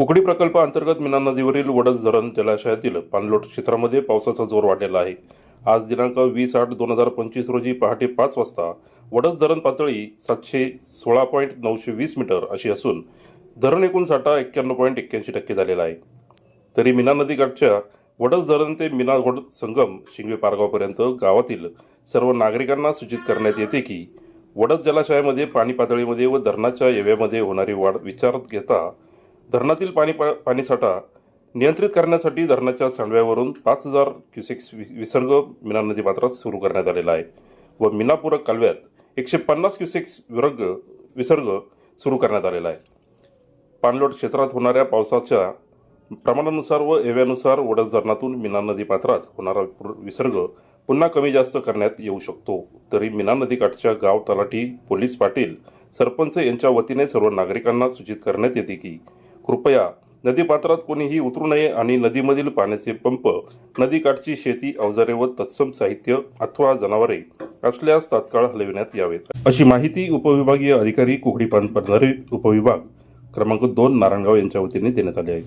कुकडी प्रकल्पाअंतर्गत मीना नदीवरील वडस धरण जलाशयातील पाणलोट क्षेत्रामध्ये पावसाचा जोर वाढलेला आहे. आज दिनांक वीस आठ दोन हजार पंचवीस रोजी पहाटे पाच वाजता वडस धरण पातळी सातशे सोळा पॉईंट नऊशे वीस मीटर अशी असून धरण एकूण साठा एक्क्याण्णव पॉईंट एक्क्याऐंशी टक्के झालेला आहे. तरी मीना नदीकाठच्या वडस धरण ते मीना संगम शिंगवे पारगावपर्यंत गावातील सर्व नागरिकांना सूचित करण्यात येते की वडस जलाशयामध्ये पाणी पातळीमध्ये व धरणाच्या येव्यामध्ये होणारी वाढ विचारात घेता धरणातील पाणी पाणीसाठा नियंत्रित करण्यासाठी धरणाच्या सांडव्यावरून पाच हजार क्युसेक्स वि- विसर्ग मीना नदी पात्रात सुरू करण्यात आलेला आहे व मीनापूरक कालव्यात एकशे पन्नास क्युसेक्स विरग विसर्ग सुरू करण्यात आलेला आहे. पाणलोट क्षेत्रात होणाऱ्या पावसाच्या प्रमाणानुसार व एव्यानुसार वडस धरणातून मीना नदी पात्रात होणारा विसर्ग पुन्हा कमी जास्त करण्यात येऊ शकतो. तरी मीना नदीकाठच्या गाव तलाठी पोलीस पाटील सरपंच यांच्या वतीने सर्व नागरिकांना सूचित करण्यात येते की कृपया नदीपात्रात कोणीही उतरू नये आणि नदीमधील पाण्याचे पंप नदीकाठची शेती अवजारे व तत्सम साहित्य अथवा जनावरे असल्यास तात्काळ हलविण्यात यावेत. अशी माहिती उपविभागीय अधिकारी कुकडी पानपरणारे उपविभाग क्रमांक दोन नारायणगाव यांच्या वतीने देण्यात आली आहे.